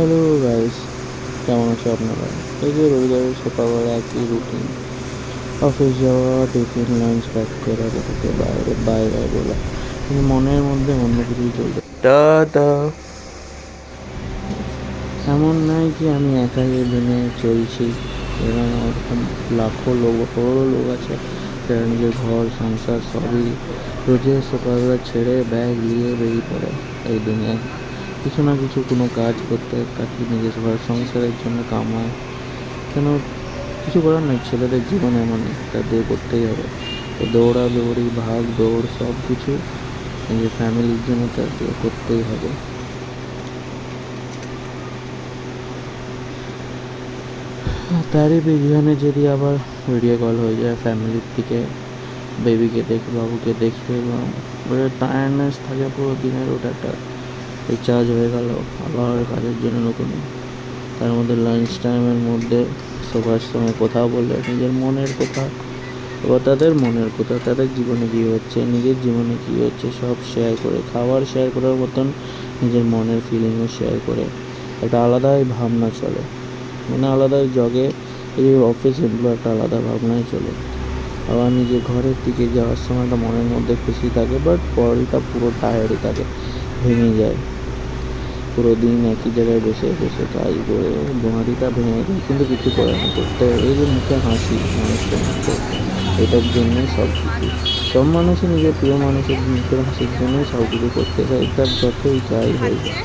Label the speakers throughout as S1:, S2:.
S1: Hello guys কেমন আছো আপনারা? এই যে রবিবারের সকালবেলা একই রুটিন অফিস যাওয়া টিফিন লাঞ্চ প্যাক করা বাইরে বাই বাই বলা। কিন্তু মনের মধ্যে অন্য কিছুই চলছে। টাটা। এমন নয় কি আমি একাই দুনিয়ায় চলছি। এরকম ওরকম লাখো লোক, করোড়ো লোক আছে। যারা নিজের ঘর, সংসার, সবই রোজের সকালবেলা ছেড়ে, ব্যাগ নিয়ে বেরিয়ে পড়ে এই দুনিয়ায়। কিছু না কিছু কোনো কাজ করতে তাকে নিজের ঘর সংসারের জন্য কামায়। কেন? কিছু করার নেই। ছেলেদের জীবন এমনই তাদের করতেই হবে। তো দৌড়া, দৌড়ি, ভাগ, দৌড় সব কিছু নিজের ফ্যামিলির জন্য তাকে করতেই হবে। তারই বিজ্ঞানে যদি আবার ভিডিও কল হয়ে যায় ফ্যামিলির থেকে বেবিকে দেখে, বাবুকে দেখে এবং টায়ার্ডনেস থাকে পুরো দিনের ওটা একটা রিচার্জ হয়ে গেল, আবার কাজের জন্য নতুন। তার মধ্যে লাঞ্চ টাইমের মধ্যে সবার সঙ্গে কথা বলে নিজের মনের কথা, বা তাদের মনের কথা, তাদের জীবনে কী হচ্ছে, নিজের জীবনে কী হচ্ছে, সব শেয়ার করে, খাবার শেয়ার করার মতন নিজের মনের ফিলিংও শেয়ার করে। একটা আলাদাই ভাবনা চলে। মানে আলাদা জগে এই অফিস এমপ্লয় একটা আলাদা ভাবনাই চলে। আবার নিজের ঘরের দিকে যাওয়ার সময় একটা মনের মধ্যে খুশি থাকে বাট বডিটা পুরো টায়ার্ডই থাকে, ভেঙে যায়। পুরো দিন একই জায়গায় বসে বসে কাজ করে বহারিটা ভেঙে যায় কিন্তু কিছু করে না করতে এই যে মুখে হাসি মানুষের মুখে এটার জন্যই সব কিছু। সব মানুষই নিজের প্রিয় মানুষের মুখের হাসির জন্যই সব কিছু করতে চায়। তার যতই যাই হয়ে যায়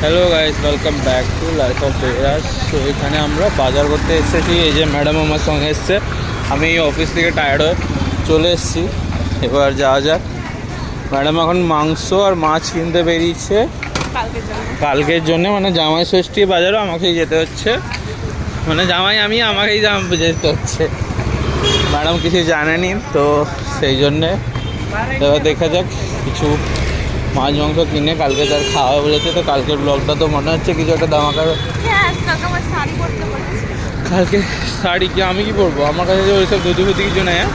S1: hello guys welcome back to life of বেরাস তো এখানে আমরা বাজার করতে এসেছি। এই যে ম্যাডাম আমার সঙ্গে এসছে। আমি অফিস থেকে টায়ার্ড হয়ে চলে এসেছি। এবার যাওয়া যাক। ম্যাডাম এখন মাংস আর মাছ কিনতে বেরিয়েছে।
S2: কালকের জন্য।
S1: মানে জামাই ষষ্ঠী বাজারও আমাকেই যেতে হচ্ছে। মানে জামাই আমি আমাকেই জাম যেতে হচ্ছে। ম্যাডাম কিছু জানেনি তো সেই জন্যে এবার দেখা যাক কিছু মাছ মাংস কিনে কালকে তার খাওয়া বলেছে তো কালকের ব্লগটা তো মনে হচ্ছে কিছু একটা দামাকার
S2: হ্যাঁ কালকে শাড়ি
S1: কি আমি কি পরবো? আমার কাছে ওইসব দুধু ফুতি কিছু নেই হ্যাঁ?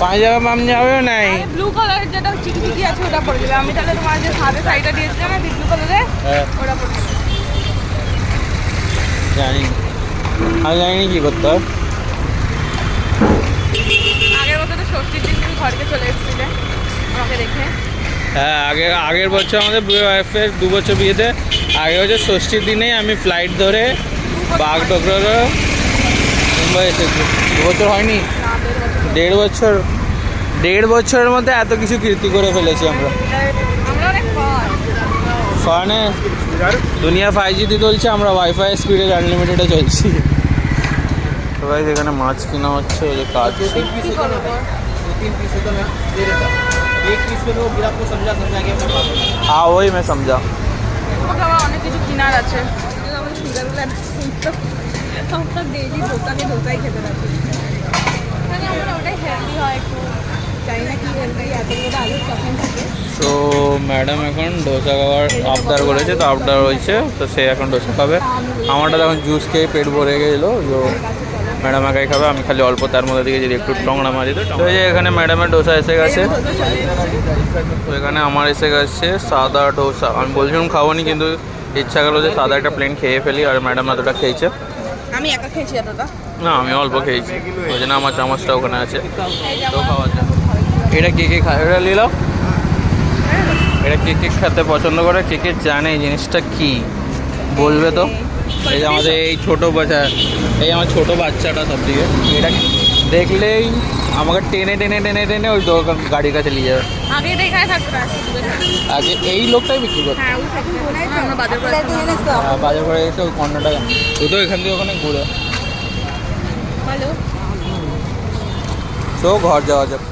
S1: পাঞ্জাবা পাঞ্জাবেও নাই
S2: ব্লু কালারের যেটা আছে ওটা পরে দেবে আমি তাহলে তোমার যে সাদা শাড়িটা দিয়েছিলে না ব্লু কালারের
S1: হ্যাঁ।
S2: ওটা পরে
S1: জানি আমি জানি কী করতে হয়।
S2: আগের তো ষষ্ঠীর দিন তুমি ঘরকে চলে এসেছিলে আমাকে দেখে।
S1: হ্যাঁ আগে আগের বছর আমাদের ওয়াইফের দু বছর বিয়েতে আগের বছর ষষ্ঠীর দিনেই আমি ফ্লাইট ধরে বাগডোগরা মুম্বাই এসেছি দু বছর হয়নি
S2: না দেড় বছর
S1: দেড় বছর দেড় বছরের মধ্যে এত কিছু কীর্তি করে ফেলেছি আমরা
S2: আমরা অনেক পর
S1: ফানে দুনিয়া ফাইভ জিতে চলছে আমরা ওয়াইফাই স্পিডে আনলিমিটেডে চলছি সবাই এখানে মাছ কেনা হচ্ছে ওই যে কাজ
S2: কি করবো
S3: तीन पीस है तो मैं दे देता एक पीस पे तो फिर आपको समझा समझा के अपने पास
S1: হ্যাঁ ওই মে সমঝা
S2: আমাকে আবার অনেক কিছু কেনার আছে আমার ডেইলি ধোকাকে ধোকাই খেতে থাকি। মানে আমার ওটাই হেলদি হয় একটু। জানি না কি হেলদি এতগুলো আলুর চকলেট থাকে।
S1: তো ম্যাডাম এখন ডোসা খাওয়ার আবদার করেছে তো আবদার হয়েছে তো সে এখন ডোসা খাবে। আমারটা তখন জুস খেয়ে পেট ভরে গেছিল তো ম্যাডাম একাই খাবে আমি খালি অল্প তার মধ্যে দিকে যদি একটু টংড়া মারি তো তো এই যে এখানে ম্যাডামের ডোসা এসে গেছে। তো এখানে আমার এসে গেছে সাদা ডোসা আমি বলছিলাম খাব নি কিন্তু ইচ্ছা গেলো যে সাদা একটা প্লেন খেয়ে ফেলি আর ম্যাডাম এতটা খেয়েছে।
S2: আমি একা খেয়েছি দাদা
S1: না, আমি অল্প খেয়েছি। ওই জন্য আমার চামচটা ওখানে আছে। এটা কে কে খায়? এটা নিলাম এটা কে কে খেতে পছন্দ করে? কে কে জানে এই জিনিসটা কি? বলবে তো। এই যে আমাদের এই ছোট বাচ্চা, এই আমার ছোট বাচ্চাটা সব দিকে এটা দেখলেই আমাকে টেনে টেনে টেনে টেনে ওই দোকান গাড়ির কাছে নিয়ে যাবে।
S2: আগে দেখায় থাকতো
S1: আগে এই লোকটাই বিক্রি করতো।
S2: হ্যাঁ ওই বাজার করে
S1: আর বাজার করে এসে ওই কর্নারটা ও তো এখান থেকে ওখানে ঘুরে।
S2: ভালো
S1: তো ঘর যাওয়া যাক।